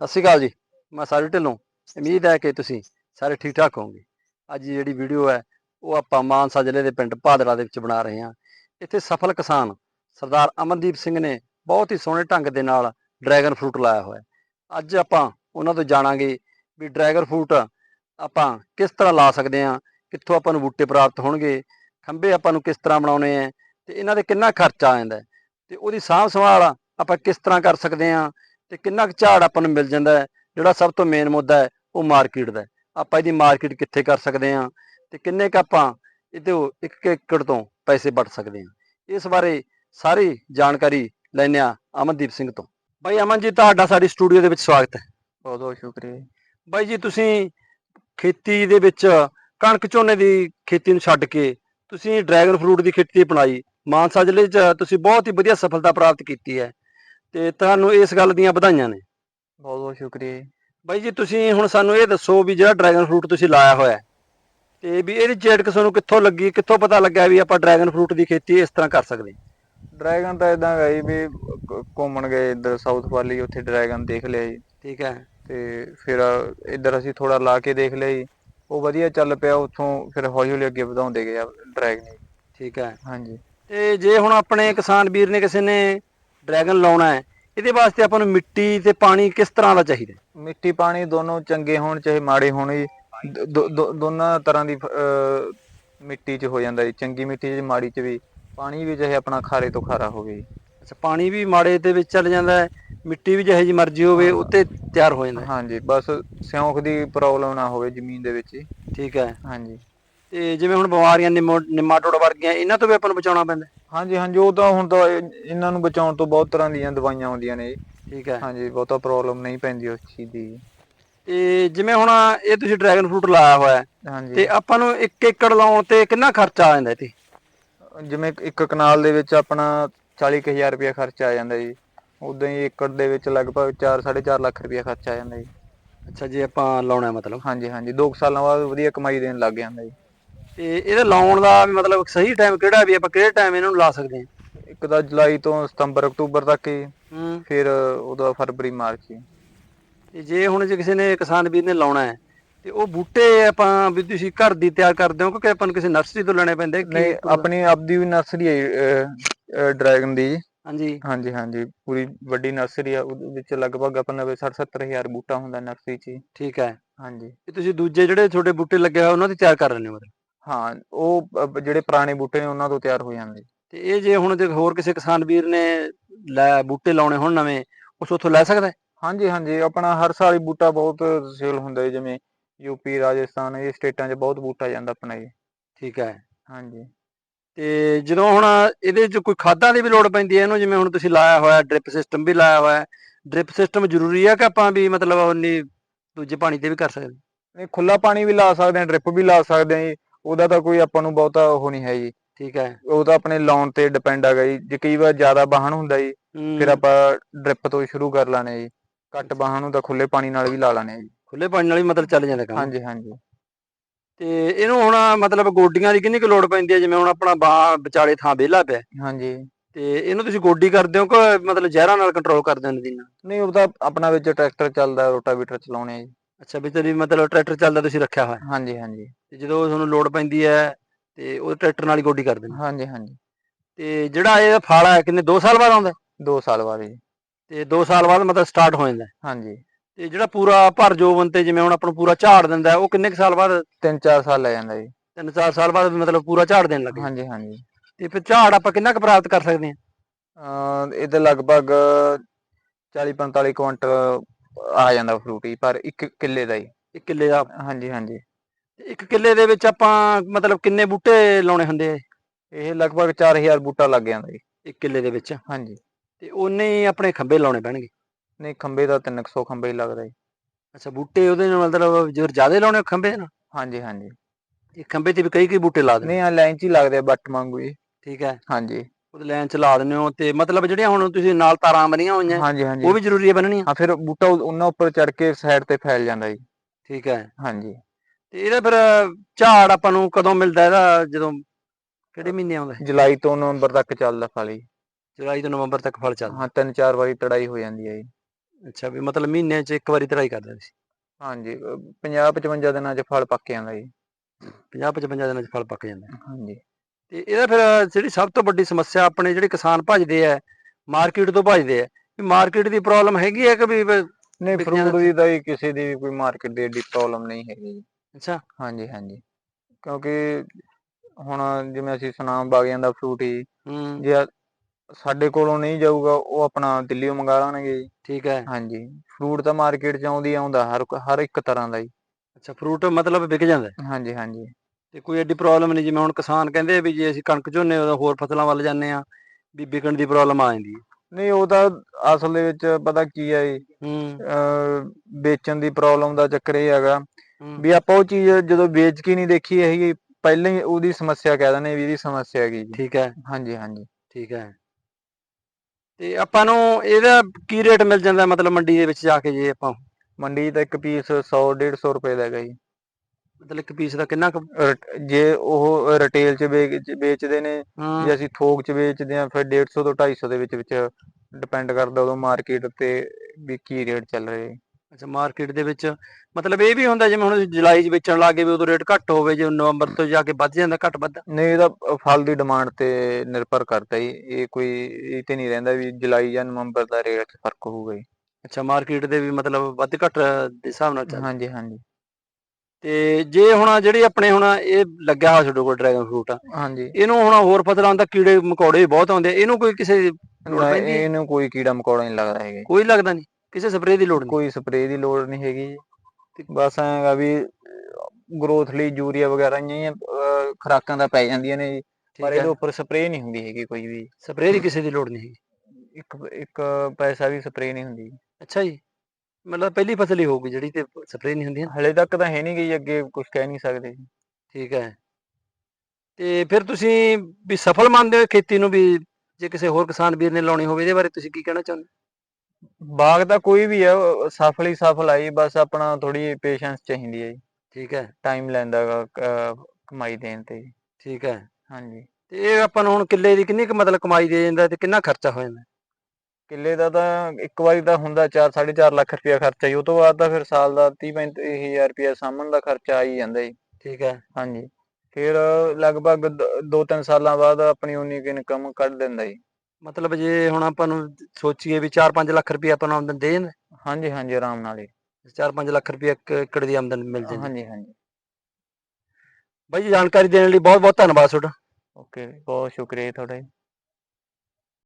ਸਤਿ ਸ਼੍ਰੀ ਅਕਾਲ ਜੀ। ਮੈਂ ਸਾਰੇ ਢਿੱਲੋਂ। ਉਮੀਦ ਹੈ ਕਿ ਤੁਸੀਂ ਸਾਰੇ ਠੀਕ ਠਾਕ ਹੋਵੋਗੇ। ਅੱਜ ਜਿਹੜੀ ਵੀਡੀਓ ਹੈ, ਉਹ ਆਪਾਂ ਮਾਨਸਾ ਜ਼ਿਲ੍ਹੇ ਦੇ ਪਿੰਡ ਭਾਦਰਾ ਦੇ ਵਿੱਚ ਬਣਾ ਰਹੇ ਹਾਂ। ਇੱਥੇ ਸਫਲ ਕਿਸਾਨ ਸਰਦਾਰ ਅਮਨਦੀਪ ਸਿੰਘ ਨੇ ਬਹੁਤ ਹੀ ਸੋਹਣੇ ਢੰਗ ਦੇ ਨਾਲ ਡਰੈਗਨ ਫਰੂਟ ਲਾਇਆ ਹੋਇਆ ਅੱਜ ਆਪਾਂ ਉਹਨਾਂ ਤੋਂ ਜਾਣਾਂਗੇ ਵੀ ਡਰੈਗਨ ਫਰੂਟ ਆਪਾਂ ਕਿਸ ਤਰ੍ਹਾਂ ਲਾ ਸਕਦੇ ਹਾਂ, ਕਿੱਥੋਂ ਆਪਾਂ ਨੂੰ ਬੂਟੇ ਪ੍ਰਾਪਤ ਹੋਣਗੇ, ਖੰਭੇ ਆਪਾਂ ਨੂੰ ਕਿਸ ਤਰ੍ਹਾਂ ਬਣਾਉਣੇ ਆ ਤੇ ਇਹਨਾਂ ਦੇ ਕਿੰਨਾ ਖਰਚਾ ਆ ਜਾਂਦਾ ਤੇ ਉਹਦੀ ਸਾਂਭ ਸੰਭਾਲ ਆਪਾਂ ਕਿਸ ਤਰ੍ਹਾਂ ਕਰ ਸਕਦੇ ਹਾਂ ਤੇ ਕਿੰਨਾ ਕੁ ਝਾੜ ਆਪਾਂ ਨੂੰ ਮਿਲ ਜਾਂਦਾ ਹੈ ਜਿਹੜਾ ਸਭ ਤੋਂ ਮੇਨ ਮੁੱਦਾ ਹੈ ਉਹ ਮਾਰਕੀਟ ਦਾ। ਆਪਾਂ ਇਹਦੀ ਮਾਰਕੀਟ ਕਿੱਥੇ ਕਰ ਸਕਦੇ ਹਾਂ ਤੇ ਕਿੰਨੇ ਕ ਆਪਾਂ ਇਹਦੇ ਇੱਕ ਇੱਕ ਏਕੜ ਤੋਂ ਪੈਸੇ ਵੱਟ ਸਕਦੇ ਹਾਂ। ਇਸ ਬਾਰੇ ਸਾਰੀ ਜਾਣਕਾਰੀ ਲੈਂਦੇ ਹਾਂ ਅਮਨਦੀਪ ਸਿੰਘ ਤੋਂ। ਬਾਈ ਅਮਨ ਜੀ ਤੁਹਾਡਾ ਸਾਡੀ ਸਟੂਡੀਓ ਦੇ ਵਿੱਚ ਸਵਾਗਤ ਹੈ। ਬਹੁਤ ਬਹੁਤ ਸ਼ੁਕਰੀਆ। ਬਾਈ ਜੀ ਤੁਸੀਂ ਖੇਤੀ ਦੇ ਵਿੱਚ ਕਣਕ ਝੋਨੇ ਦੀ ਖੇਤੀ ਨੂੰ ਛੱਡ ਕੇ ਤੁਸੀਂ ਡਰੈਗਨ ਫਰੂਟ ਦੀ ਖੇਤੀ ਅਪਣਾਈ। ਮਾਨਸਾ ਜ਼ਿਲ੍ਹੇ 'ਚ ਤੁਸੀਂ ਬਹੁਤ ਹੀ ਵਧੀਆ ਸਫਲਤਾ ਪ੍ਰਾਪਤ ਕੀਤੀ ਹੈ। ਤੇ ਤੁਹਾਨੂੰ ਇਸ ਗੱਲ ਦੀਆਂ ਵਧਾਈਆਂ ਨੇ। ਬਹੁਤ ਬਹੁਤ ਸ਼ੁਕਰੀਆ ਜੀ। ਬਾਈ ਜੀ ਤੁਸੀਂ ਹੁਣ ਸਾਨੂੰ ਇਹ ਦੱਸੋ ਵੀ ਜਿਹੜਾ ਡਰੈਗਨ ਫਰੂਟ ਤੁਸੀਂ ਲਾਇਆ ਹੋਇਆ ਹੈ, ਤੇ ਵੀ ਇਹਦੀ ਚੇਟਕ ਤੁਹਾਨੂੰ ਕਿੱਥੋਂ ਲੱਗੀ ਕਿੱਥੋਂ ਪਤਾ ਲੱਗਿਆ ਵੀ ਆਪਾਂ ਡਰੈਗਨ ਫਰੂਟ ਦੀ ਖੇਤੀ ਇਸ ਤਰ੍ਹਾਂ ਕਰ ਸਕਦੇ ਹਾਂ? ਡਰੈਗਨ ਤਾਂ ਇਦਾਂ ਗਈ ਵੀ ਘ- ਘੁੰਮਣ ਗਏ ਇੱਧਰ ਸਾਊਥ ਵਾਲੀ ਉੱਥੇ ਡਰੈਗਨ ਦੇਖ ਲਿਆ ਜੀ। ਠੀਕ ਹੈ। ਤੇ ਫਿਰ ਇੱਧਰ ਅਸੀਂ ਥੋੜਾ ਲਾ ਕੇ ਦੇਖ ਲਿਆ ਜੀ। ਉਹ ਵਧੀਆ ਚੱਲ ਪਿਆ ਉੱਥੋਂ ਫਿਰ ਹੌਲੀ ਹੌਲੀ ਅੱਗੇ ਵਧਾਉਂਦੇ ਗਏ ਡਰੈਗਨ ਠੀਕ ਹੈ। ਹਾਂਜੀ। ਤੇ ਜੇ ਹੁਣ ਆਪਣੇ ਕਿਸਾਨ ਵੀਰ ਨੇ ਕਿਸੇ ਨੇ ਡਰੈਗਨ ਲਾਉਣਾ ਹੈ ਇਹਦੇ ਵਾਸਤੇ ਆਪਾਂ ਨੂੰ ਮਿੱਟੀ ਤੇ ਪਾਣੀ ਕਿਸ ਤਰ੍ਹਾਂ ਦਾ ਚਾਹੀਦਾ? ਮਿੱਟੀ ਪਾਣੀ ਦੋਨੋਂ ਚੰਗੇ ਹੋਣ ਚਾਹੇ ਮਾੜੇ ਹੋਣ ਜੀ। ਦ- ਦੋ- ਦੋ- ਦੋਨਾਂ ਤਰ੍ਹਾਂ ਦੀ ਅਹ, ਮਿੱਟੀ 'ਚ ਹੋ ਜਾਂਦਾ ਜੀ। ਚੰਗੀ ਮਿੱਟੀ 'ਚ ਮਾੜੀ 'ਚ ਵੀ। ਪਾਣੀ ਵੀ ਚਾਹੇ ਆਪਣਾ ਖਾਰੇ ਤੋਂ ਖਾਰਾ ਹੋਵੇ ਜੀ। ਅੱਛਾ ਪਾਣੀ ਵੀ ਮਾੜੇ ਦੇ ਵਿੱਚ ਚੱਲ ਜਾਂਦਾ ਹੈ ਮਿੱਟੀ ਵੀ ਜਿਹੇ ਜੀ ਮਰਜ਼ੀ ਹੋਵੇ ਉੱਤੇ ਤਿਆਰ ਹੋ ਜਾਂਦਾ ਹੈ। ਹਾਂਜੀ ਬਸ ਸਿਉਂਖ ਦੀ ਪ੍ਰੋਬਲਮ ਨਾ ਹੋਵੇ ਜ਼ਮੀਨ ਦੇ ਵਿੱਚ ਜੀ। ਠੀਕ ਹੈ। ਹਾਂਜੀ। ਤੇ ਜਿਵੇਂ ਹੁਣ ਬਿਮਾਰੀਆਂ ਨਿਮੋ- ਨਿਮਾਟੋਡ ਵਰਗੀਆਂ ਇਹਨਾਂ ਤੋਂ ਵੀ ਆਪਾਂ ਨੂੰ ਬਚਾਉਣਾ ਪੈਂਦਾ ਹੈ। ਹਾਂਜੀ ਹਾਂਜੀ ਉਹ ਤਾਂ ਹੁਣ ਤਾਂ ਇਹ- ਇਹਨਾਂ ਨੂੰ ਬਚਾਉਣ ਤੋਂ ਬਹੁਤ ਤਰ੍ਹਾਂ ਦੀਆਂ ਦਵਾਈਆਂ ਆਉਂਦੀਆਂ ਨੇ ਜੀ। ਠੀਕ ਹੈ। ਹਾਂਜੀ ਬਹੁਤਾ ਪ੍ਰੋਬਲਮ ਨਹੀਂ ਪੈਂਦੀ ਉਸ ਚੀਜ਼ ਦੀ ਤੇ ਜਿਵੇਂ ਹੁਣ ਇਹ ਤੁਸੀਂ ਡਰੈਗਨ ਫਰੂਟ ਲਾਇਆ ਹੋਇਆ ਹੈ ਹਾਂਜੀ। ਤੇ ਆਪਾਂ ਨੂੰ 1 ਏਕੜ ਲਾਉਣ ਤੇ ਕਿੰਨਾ ਖਰਚਾ ਆ ਜਾਂਦਾ ਇਹ ਤੇ ਜਿਵੇਂ ਇੱਕ ਕਨਾਲ ਦੇ ਵਿੱਚ ਆਪਣਾ 40000 ਰੁਪਏ ਖਰਚ ਆ ਜਾਂਦਾ ਜੀ। ਉਦਾਂ ਹੀ ਏਕੜ ਦੇ ਵਿੱਚ ਲਗਭਗ 4 4.5 ਲੱਖ ਰੁਪਏ ਖਰਚ ਆ ਜਾਂਦਾ ਜੀ। ਅੱਛਾ ਜੇ ਆਪਾਂ ਲਾਉਣਾ ਹੈ ਮਤਲਬ। ਹਾਂਜੀ ਹਾਂਜੀ 2 ਸਾਲਾਂ ਬਾਅਦ ਵਧੀਆ ਕਮਾਈ ਦੇਣ ਲੱਗ ਜਾਂਦਾ ਜੀ। ਤੇ ਇਹਦੇ ਲਾਉਣ ਦਾ ਵੀ ਮਤਲਬ ਸਹੀ ਟਾਈਮ ਕਿਹੜਾ ਵੀ ਆਪਾਂ ਕਿਹੜੇ ਟਾਈਮ ਇਹਨਾਂ ਨੂੰ ਲਾ ਸਕਦੇ ਹਾਂ? ਇੱਕ ਤਾਂ ਜੁਲਾਈ ਤੋਂ ਸਤੰਬਰ ਅਕਤੂਬਰ ਤੱਕ ਹੀ ਹੂੰ। ਫਿਰ ਉਹਦਾ ਫਰਵਰੀ ਮਾਰਚ ਜੀ ਤੇ ਜੇ ਹੁਣ ਜੇ ਕਿਸੇ ਨੇ ਕਿਸਾਨ ਵੀਰ ਨੇ ਲਾਉਣਾ ਹੈ ਤੇ ਉਹ ਬੂਟੇ ਆਪਾਂ ਵੀ ਤੁਸੀਂ ਘਰ ਦੀ ਤਿਆਰ ਕਰਦੇ ਹੋ ਕਿ ਆਪਾਂ ਨੂੰ ਕਿਸੇ ਨਰਸਰੀ ਤੋਂ ਲੈਣੇ ਪੈਂਦੇ? ਕੀ ਨਹੀਂ? ਆਪਣੀ ਆਪਦੀ ਵੀ ਨਰਸਰੀ ਹੈ ਡਰੈਗਨ ਦੀ। ਜੀ। ਹਾਂਜੀ। ਹਾਂਜੀ ਹਾਂਜੀ ਪੂਰੀ ਵੱਡੀ ਨਰਸਰੀ ਆ ਉਹਦੇ ਵਿੱਚ ਲਗਭਗ ਆਪਣਾ 60 70000 ਬੂਟਾ ਹੁੰਦਾ ਨਰਸਰੀ 'ਚ ਹੀ। ਠੀਕ ਹੈ। ਹਾਂਜੀ। ਤੇ ਤੁਸੀਂ ਦੂਜੇ ਜਿਹੜੇ ਛੋਟੇ ਬੂਟੇ ਲੱਗੇ ਹੋਏ ਉਹਨਾਂ ਦੀ ਤਿਆਰ ਕਰ ਰਹੇ ਹੋ ਮਤਲਬ? ਹਾਂ ਉਹ ਜਿਹੜੇ ਪੁਰਾਣੇ ਬੂਟੇ ਨੇ ਉਹਨਾਂ ਤੋਂ ਤਿਆਰ ਹੋ ਜਾਂਦੇ। ਤੇ ਇਹ ਜੇ ਹੁਣ ਜੇ ਹੋਰ ਕਿਸੇ ਕਿਸਾਨ ਵੀਰ ਨੇ ਲੈ ਬੂਟੇ ਲਾਉਣੇ ਹੁਣ ਨਵੇਂ ਉਸ ਉੱਥੋਂ ਲੈ ਸਕਦਾ ਹੈ? ਹਾਂਜੀ ਹਾਂਜੀ ਆਪਣਾ ਹਰ ਸਾਲ ਹੀ ਬੂਟਾ ਬਹੁਤ ਸੇਲ ਹੁੰਦਾ ਹੈ ਜਿਵੇਂ ਯੂਪੀ ਰਾਜਸਥਾਨ ਇਹ ਸਟੇਟਾਂ 'ਚ ਬਹੁਤ ਬੂਟਾ ਜਾਂਦਾ ਆਪਣਾ ਜੀ ਠੀਕ ਹੈ। ਹਾਂਜੀ। ਤੇ ਜਦੋਂ ਹੁਣ ਇਹਦੇ 'ਚ ਕੋਈ ਖਾਦਾਂ ਦੀ ਵੀ ਲੋੜ ਪੈਂਦੀ ਹੈ ਇਹਨੂੰ ਜਿਵੇਂ ਹੁਣ ਤੁਸੀਂ ਲਾਇਆ ਹੋਇਆ ਡ੍ਰਿਪ ਸਿਸਟਮ ਵੀ ਲਾਇਆ ਹੋਇਆ ਡ੍ਰਿਪ ਸਿਸਟਮ ਜ਼ਰੂਰੀ ਹੈ ਕਿ ਆਪਾਂ ਵੀ ਮਤਲਬ ਉਨੀ ਦੂਜੇ ਪਾਣੀ ਤੇ ਵੀ ਕਰ ਸਕਦੇ? ਨਹੀਂ ਖੁੱਲਾ ਪਾਣੀ ਵੀ ਲਾ ਸਕਦੇ ਆ ਡ੍ਰਿਪ ਵੀ ਲਾ ਸਕਦੇ ਆ ਜੀ। ਉਹਦਾ ਤਾਂ ਕੋਈ ਆਪਾਂ ਨੂੰ ਬਹੁਤਾ ਉਹ ਨਹੀਂ ਹੈ ਜੀ ਠੀਕ ਹੈ। ਉਹ ਤਾਂ ਆਪਣੇ ਲਾਉਣ ਤੇ ਡਿਪੈਂਡ ਹੈਗਾ ਜੀ ਜੇ ਕਈ ਵਾਰ ਜ਼ਿਆਦਾ ਵਾਹਣ ਹੁੰਦਾ ਜੀ ਫਿਰ ਆਪਾਂ ਡ੍ਰਿਪ ਤੋਂ ਸ਼ੁਰੂ ਕਰ ਲਾਣੇ ਜੀ। ਘੱਟ ਵਾਹਣ ਨੂੰ ਤਾਂ ਖੁੱਲੇ ਪਾਣੀ ਨਾਲ ਵੀ ਲਾ ਲਾਣੇ ਜੀ। ਖੁੱਲੇ ਪਾਣੀ ਨਾਲ ਵੀ ਮਤਲਬ ਚੱਲ ਜਾਂਦਾ ਕੰਮ। ਹਾਂਜੀ ਹਾਂਜੀ। ਤੇ ਇਹਨੂੰ ਹੁਣ ਮਤਲਬ ਗੋਡੀਆਂ ਦੀ ਕਿੰਨੀ ਕੁ ਲੋੜ ਪੈਂਦੀ ਹੈ? ਜਿਵੇਂ ਹੁਣ ਆਪਣਾ ਬਾਹ ਵਿਚਾਲੇ ਥਾਂ ਵਿਹਲਾ ਪਿਆ। ਹਾਂਜੀ। ਤੇ ਇਹਨੂੰ ਤੁਸੀਂ ਗੋਡੀ ਕਰਦੇ ਹੋ ਕਿ ਮਤਲਬ ਜ਼ਹਿਰਾਂ ਨਾਲ ਕੰਟਰੋਲ ਕਰਦੇ ਹੋ ਨਦੀਨਾਂ? ਨਹੀਂ ਉਹ ਤਾਂ ਆਪਣਾ ਵਿੱਚ ਟਰੈਕਟਰ ਚੱਲਦਾ ਰੋਟਾਵੀਟਰ ਚਲਾਉਣੇ ਆ ਜੀ। ਅੱਛਾ ਵੀ ਤੇਰੀ ਮਤਲਬ ਟਰੈਕਟਰ ਚੱਲਦਾ ਤੁਸੀਂ ਰੱਖਿਆ ਹੋਇਆ। ਹਾਂਜੀ ਹਾਂਜੀ। ਤੇ ਜਦੋਂ ਤੁਹਾਨੂੰ ਲੋੜ ਪੈਂਦੀ ਹੈ ਤੇ ਉਹ ਟਰੈਕਟਰ ਨਾਲ ਹੀ ਗੋਡੀ ਕਰਦੇ ਨੇ ਹਾਂਜੀ ਹਾਂਜੀ। ਤੇ ਜਿਹੜਾ ਇਹ ਫਲ ਹੈ ਕਿੰਨੇ 2 ਸਾਲ ਬਾਅਦ ਆਉਂਦਾ? ਹੈ? 2 ਸਾਲ ਬਾਅਦ ਜੀ। ਤੇ 2 ਸਾਲ ਬਾਅਦ ਮਤਲਬ ਸਟਾਰਟ ਹੋ ਜਾਂਦਾ। ਹਾਂਜੀ। ਤੇ ਜਿਹੜਾ ਪੂਰਾ ਭਰ ਜੋਬਨ ਤੇ ਜਿਵੇਂ ਹੁਣ ਆਪਾਂ ਨੂੰ ਪੂਰਾ ਝਾੜ ਦਿੰਦਾ ਉਹ ਕਿੰਨੇ ਕੁ ਸਾਲ ਬਾਅਦ? 3-4 ਸਾਲ ਲੈ ਜਾਂਦਾ ਜੀ। 3-4 ਸਾਲ ਬਾਅਦ ਮਤਲਬ ਪੂਰਾ ਝਾੜ ਦੇਣ ਲੱਗੇ ਹਾਂਜੀ ਹਾਂਜੀ। ਤੇ ਫਿਰ ਝਾੜ ਆਪਾਂ ਕਿੰਨਾ ਕੁ ਪ੍ਰਾਪਤ ਕਰ ਸਕਦੇ ਹਾਂ? ਅਹ ਇਹਦੇ ਲਗਭਗ 40-45 ਕੁਇੰਟਲ ਆ ਜਾਂਦਾ ਫਰੂਟ ਹੀ ਪਰ ਇੱਕ ਕਿੱਲੇ ਦਾ ਹੀ। ਇੱਕ ਕਿੱਲੇ ਦਾ? ਹਾਂਜੀ ਹਾਂਜੀ। ਇੱਕ ਕਿੱਲੇ ਦੇ ਵਿੱਚ ਆਪਾਂ ਮਤਲਬ ਕਿੰਨੇ ਬੂਟੇ ਲਾਉਣੇ ਹੁੰਦੇ ਆ? ਇਹ ਲਗਭਗ 4000 ਬੂਟਾ ਲੱਗ ਜਾਂਦਾ ਜੀ। ਇੱਕ ਕਿੱਲੇ ਦੇ ਵਿੱਚ? ਹਾਂਜੀ। ਤੇ ਉਹਨੇ ਹੀ ਆਪਣੇ ਖੰਭੇ ਲਾਉਣੇ ਪੈਣਗੇ? ਨਹੀਂ ਖੰਬੇ ਦਾ 300 ਖੰਬੇ ਹੀ ਲੱਗਦਾ ਜੀ। ਅੱਛਾ ਬੂਟੇ ਉਹਦੇ ਨਾਲ ਮਤਲਬ ਜੇ ਜ਼ਿਆਦਾ ਲਾਉਣੇ ਖੰਭੇ ਨਾਲ? ਹਾਂਜੀ ਹਾਂਜੀ। ਇੱਕ ਖੰਭੇ ਤੇ ਵੀ ਕਈ ਕਈ ਬੂਟੇ ਲਾ ਦੇਣੇ ਨਹੀਂ ਆ ਲਾਈਨ 'ਚ ਹੀ ਲੱਗਦੇ ਆ ਬੱਟ ਵਾਂਗੂ ਜੀ। ਠੀਕ ਹੈ। ਹਾਂਜੀ। ਉਹਦੇ ਲਾਈਨ ਚ ਲਾ ਦਿੰਦੇ ਹੋ ਤੇ ਮਤਲਬ ਜਿਹੜੀਆਂ ਹੁਣ ਤੁਸੀਂ ਨਾਲ ਤਾਰਾਂ ਬਣੀਆਂ ਹੋਈਆਂ ਹਾਂਜੀ ਹਾਂਜੀ। ਉਹ ਵੀ ਜ਼ਰੂਰੀ ਹੈ ਬੰਨਣੀਆਂ? ਹਾਂ ਫਿਰ ਬੂਟਾ ਉਹ- ਉਹਨਾਂ ਉੱਪਰ ਚੜ ਕੇ ਸਾਈਡ ਤੇ ਫੈਲ ਜਾਂਦਾ ਜੀ। ਠੀਕ ਹੈ। ਹਾਂਜੀ। ਤੇ ਇਹਦਾ ਫਿਰ ਝਾੜ ਆਪਾਂ ਨੂੰ ਕਦੋਂ ਮਿਲਦਾ ਇਹਦਾ? ਜਦੋਂ ਕਿਹੜੇ ਮਹੀਨੇ ਆਉਂਦਾ? ਜੁਲਾਈ ਤੋਂ ਨਵੰਬਰ ਤੱਕ ਚੱਲਦਾ ਫਲ ਜੀ। ਜੁਲਾਈ ਤੋਂ ਨਵੰਬਰ ਤੱਕ ਫਲ ਚੱਲਦਾ। ਹਾਂ ਤਿੰਨ ਚਾਰ ਵਾਰੀ ਤੜਾਈ ਹੋ ਜਾਂਦੀ ਹੈ ਜੀ। ਅੱਛਾ ਵੀ ਮਤਲਬ ਮਹੀਨੇ 'ਚ ਇੱਕ ਵਾਰੀ ਤਰਾਈ ਕਰਦੇ ਸੀ ਹਾਂਜੀ 50 55 ਦਿਨਾਂ 'ਚ ਫਲ ਪੱਕ ਜਾਂਦਾ ਜੀ। 50 55 ਦਿਨਾਂ 'ਚ ਫਲ ਪੱਕ ਜਾਂਦਾ। ਹਾਂਜੀ। ਤੇ ਇਹਦਾ ਫਿਰ ਜਿਹੜੀ ਸਭ ਤੋਂ ਵੱਡੀ ਸਮੱਸਿਆ ਆਪਣੇ ਜਿਹੜੇ ਕਿਸਾਨ ਭਜਦੇ ਆ ਮਾਰਕੀਟ ਤੋਂ ਭਜਦੇ ਆ ਵੀ ਮਾਰਕੀਟ ਦੀ ਪ੍ਰੋਬਲਮ ਹੈਗੀ ਹੈ ਕਿ ਵੀ ਨਹੀਂ ਫਰੂਟ ਦੀ ਤਾਂ ਕਿਸੇ ਦੀ ਵੀ ਕੋਈ ਮਾਰਕੀਟ ਦੀ ਏਡੀ ਪ੍ਰੋਬਲਮ ਨਹੀਂ ਹੈਗੀ ਅੱਛਾ। ਹਾਂਜੀ ਹਾਂਜੀ। ਕਿਉਂਕਿ ਹੁਣ ਜਿਵੇਂ ਅਸੀਂ ਸੁਨਾਮ ਬਾਗਿਆਂ ਦਾ ਫਰੂਟ ਹੀ। ਜੇ ਸਾਡੇ ਕੋਲੋਂ ਨਹੀਂ ਜਾਊਗਾ ਉਹ ਆਪਣਾ ਦਿੱਲੀੋਂ ਮੰਗਾ ਲਾਣਗੇ ਜੀ। ਠੀਕ ਹੈ। ਹਾਂਜੀ ਫਰੂਟ ਤਾਂ ਮਾਰਕੀਟ 'ਚ ਆਉਂਦੀ ਆਉਂਦਾ ਹਰ ਹਰ ਇੱਕ ਤਰ੍ਹਾਂ ਦਾ ਜੀ। ਅੱਛਾ ਫਰੂਟ ਮਤਲਬ ਵਿਕ ਜਾਂਦਾ। ਹਾਂਜੀ ਹਾਂਜੀ। ਤੇ ਕੋਈ ਐਡੀ ਪ੍ਰੋਬਲਮ ਨਹੀਂ ਜਿਵੇਂ ਹੁਣ ਕਿਸਾਨ ਕਹਿੰਦੇ ਵੀ ਜੇ ਅਸੀਂ ਕਣਕ ਝੋਨੇ ਉਦੋਂ ਹੋਰ ਫਸਲਾਂ ਵੱਲ ਜਾਂਦੇ ਆ ਵੀ ਵਿਕਣ ਦੀ ਪ੍ਰੋਬਲਮ ਆ ਜਾਂਦੀ ਹੈ। ਨਹੀਂ ਉਹ ਤਾਂ ਅਸਲ ਦੇ ਵਿੱਚ ਪਤਾ ਕੀ ਹੈ ਜੀ ਹੂੰ। ਅਹ ਵੇਚਣ ਦੀ ਪ੍ਰੋਬਲਮ ਦਾ ਚੱਕਰ ਇਹ ਹੈਗਾ। ਵੀ ਆਪਾਂ ਉਹ ਚੀਜ਼ ਜਦੋਂ ਵੇਚ ਕੇ ਨਹੀਂ ਦੇਖੀ ਹੈਗੀ ਪਹਿਲਾਂ ਹੀ ਉਹਦੀ ਸਮੱਸਿਆ ਕਹਿ ਦਿੰਦੇ ਵੀ ਇਹਦੀ ਸਮੱਸਿਆ ਹੈਗੀ ਠੀਕ ਹੈ। ਹਾਂਜੀ ਹਾਂਜੀ। ਠੀਕ ਹੈ। ਤੇ ਆਪਾਂ ਨੂੰ ਇਹਦਾ ਕੀ ਰੇਟ ਮਿਲ ਜਾਂਦਾ ਮਤਲਬ ਮੰਡੀ ਦੇ ਵਿੱਚ ਜਾ ਕੇ ਜੇ ਆਪਾਂ? ਮੰਡੀ ਤਾਂ ਇੱਕ ਪੀਸ 100 150 ਰੁਪਏ ਦਾ ਹੈਗਾ ਜੀ। ਮਤਲਬ ਇੱਕ ਪੀਸ ਦਾ ਕਿੰਨਾ ਕੁ ਰਟ- ਜੇ ਉਹ ਰਿਟੇਲ 'ਚ ਵੇਚ- ਵੇਚਦੇ ਨੇ ਜੇ ਅਸੀਂ ਥੋਕ 'ਚ ਵੇਚਦੇ ਆ ਫਿਰ 150 ਤੋਂ 250 ਦੇ ਵਿੱਚ ਵਿੱਚ ਡਿਪੈਂਡ ਕਰਦਾ ਉਦੋਂ ਮਾਰਕੀਟ ਤੇ ਵੀ ਕੀ ਰੇਟ ਚੱਲ ਰਿਹਾ। ਅੱਛਾ ਮਾਰਕੀਟ ਦੇ ਵਿੱਚ ਮਤਲਬ ਇਹ ਵੀ ਹੁੰਦਾ ਜਿਵੇਂ ਹੁਣ ਜੁਲਾਈ 'ਚ ਵੇਚਣ ਲੱਗੇ ਵੀ ਉਦੋਂ ਰੇਟ ਘੱਟ ਹੋਵੇ ਜੇ ਨਵੰਬਰ ਤੋਂ ਜਾ ਕੇ ਵੱਧ ਜਾਂਦਾ ਘੱਟ ਵੱਧ। ਨਹੀਂ ਇਹਦਾ ਫਲ ਦੀ ਡਿਮਾਂਡ ਤੇ ਨਿਰਭਰ ਕਰਦਾ ਜੀ। ਇਹ ਕੋਈ ਇਹ ਤੇ ਨਹੀਂ ਰਹਿੰਦਾ ਵੀ ਜੁਲਾਈ ਜਾਂ ਨਵੰਬਰ ਦਾ ਰੇਟ 'ਚ ਫ਼ਰਕ ਹੋਊਗਾ ਜੀ। ਅੱਛਾ ਮਾਰਕੀਟ ਦੇ ਵੀ ਮਤਲਬ ਵੱਧ ਘੱਟ ਦੇ ਹਿਸਾਬ ਨਾਲ ਚੱਲਦਾ। ਹਾਂਜੀ ਹਾਂਜੀ। ਤੇ ਜੇ ਹੁਣ ਜਿਹੜੀ ਆਪਣੇ ਹੁਣ ਇਹ ਲੱਗਿਆ ਹੋਇਆ ਤੁਹਾਡੇ ਕੋਲ ਡਰੈਗਨ ਫਰੂਟ ਹਾਂਜੀ। ਇਹਨੂੰ ਹੁਣ ਹੋਰ ਫਸਲਾਂ ਦਾ ਕੀੜੇ ਮਕੌੜੇ ਬਹੁਤ ਆਉਂਦੇ ਆ, ਇਹਨੂੰ ਕੋਈ ਕਿਸੇ ਦੀ ਲੋੜ ਨਾ, ਪੈਂਦੀ ਹੈ? ਇਹਨੂੰ ਕੋਈ ਕੀੜਾ ਮਕੌੜਾ ਨਹੀਂ ਲੱਗਦਾ ਹੈਗਾ ਜੀ। ਕੋਈ ਲੱਗਦਾ ਨਹੀਂ? ਕਿਸੇ ਸਪਰੇਅ ਦੀ ਲੋੜ ਨਹੀਂ? ਕੋਈ ਸਪਰੇਅ ਦੀ ਲੋੜ ਨਹੀਂ ਹੈਗੀ ਜੀ। ਤੇ ਬਸ ਐਂ ਹੈਗਾ ਵੀ ਗਰੋਥ ਲਈ ਯੂਰੀਆ ਵਗੈਰਾ ਇੰਨੀਆਂ ਅ, ਖੁਰਾਕਾਂ ਦਾ ਪੈ ਜਾਂਦੀਆਂ ਨੇ ਜੀ। ਪਰ ਇਹਦੇ ਉੱਪਰ ਸਪਰੇਅ ਨਹੀਂ ਹੁੰਦੀ ਹੈਗੀ ਕੋਈ ਵੀ। ਸਪਰੇਅ ਦੀ ਕਿਸੇ ਦੀ ਲੋੜ ਨਹੀਂ ਹੈਗੀ? ਇੱਕ ਇੱਕ ਪੈਸਾ ਵੀ ਸਪਰੇਅ ਨਹੀਂ ਹੁੰਦੀ। ਅੱਛਾ ਜੀ। ਮਤਲਬ ਪਹਿਲੀ ਫਸਲ ਹੀ ਹੋਊਗੀ ਜਿਹੜੀ ਤੇ ਸਪਰੇਅ ਨਹੀਂ ਹੁੰਦੀ ਨਾ ਹਲੇ ਤੱਕ ਤਾਂ ਹੈ ਨਹੀਂ ਗਈ ਅੱਗੇ ਕੁਝ ਕਹਿ ਨਹੀਂ ਸਕਦੇ ਜੀ। ਠੀਕ ਹੈ। ਤੇ ਫਿਰ ਤੁਸੀਂ ਵੀ ਸਫਲ ਮੰਨਦੇ ਹੋ ਖੇਤੀ ਨੂੰ ਵੀ ਜੇ ਕਿਸੇ ਹੋਰ ਕਿਸਾਨ ਵੀਰ ਨੇ ਲਾਉਣੀ ਹੋਵੇ ਇਹਦੇ ਬਾਰੇ ਤੁਸੀਂ ਕੀ ਕਹਿਣਾ ਚਾਹੁੰਦੇ ਬਾਗ ਤਾਂ ਕੋਈ ਵੀ ਹੈ ਉਹ ਸਫਲ ਹੀ ਸਫਲ ਆਈ ਬਸ ਆਪਣਾ ਥੋੜੀ ਪੇਸ਼ੈਂਸ ਚਾਹੀਦੀ ਹੈ ਜੀ। ਠੀਕ ਹੈ। ਟਾਈਮ ਲੈਂਦਾ ਗਾ ਕ- ਕਮਾਈ ਦੇਣ ਤੇ। ਜੀ। ਠੀਕ ਹੈ। ਹਾਂਜੀ। ਤੇ ਇਹ ਆਪਾਂ ਨੂੰ ਹੁਣ ਕਿੱਲੇ ਦੀ ਕਿੰਨੀ ਕੁ ਮਤਲਬ ਕਮਾਈ ਦੇ ਜਾਂਦਾ ਤੇ ਕਿੰਨਾ ਖਰਚਾ ਹੋ ਜਾਂਦਾ? ਕਿੱਲੇ ਦਾ ਤਾਂ ਇੱਕ ਵਾਰੀ ਤਾਂ ਹੁੰਦਾ 4 4.5 ਲੱਖ ਰੁਪਇਆ ਖਰਚਾ ਜੀ ਉਹ ਤੋਂ ਬਾਅਦ ਤਾਂ ਫਿਰ ਸਾਲ ਦਾ 30 35000 ਰੁਪਇਆ ਸਾਂਭਣ ਦਾ ਖਰਚਾ ਆ ਹੀ ਜਾਂਦਾ ਜੀ। ਠੀਕ ਹੈ। ਹਾਂਜੀ। ਫਿਰ ਲਗਭਗ 2-3 ਸਾਲਾਂ ਬਾਅਦ ਆਪਣੀ ਉਨੀ ਕੁ ਇਨਕਮ ਕੱਢ ਦਿੰਦਾ ਜੀ। ਮਤਲਬ ਜੇ ਹੁਣ ਆਪਾਂ ਨੂੰ ਸੋਚੀਏ ਵੀ 4-5 ਲੱਖ ਰੁਪਏ ਆਪਾਂ ਨੂੰ ਆਮਦਨ ਦੇ ਜਾਂਦਾ ਹਾਂਜੀ ਹਾਂਜੀ ਆਰਾਮ ਨਾਲ ਹੀ 4-5 ਲੱਖ ਰੁਪਏ ਇੱਕ ਏਕੜ ਦੀ ਆਮਦਨ ਮਿਲ ਜਾਂਦੀ। ਹਾਂਜੀ ਹਾਂਜੀ। ਬਾਈ ਜੀ ਜਾਣਕਾਰੀ ਦੇਣ ਲਈ ਬਹੁਤ ਬਹੁਤ ਧੰਨਵਾਦ ਤੁਹਾਡਾ। ਓਕੇ ਬਹੁਤ ਸ਼ੁਕਰੀਆ ਤੁਹਾਡਾ ਜੀ।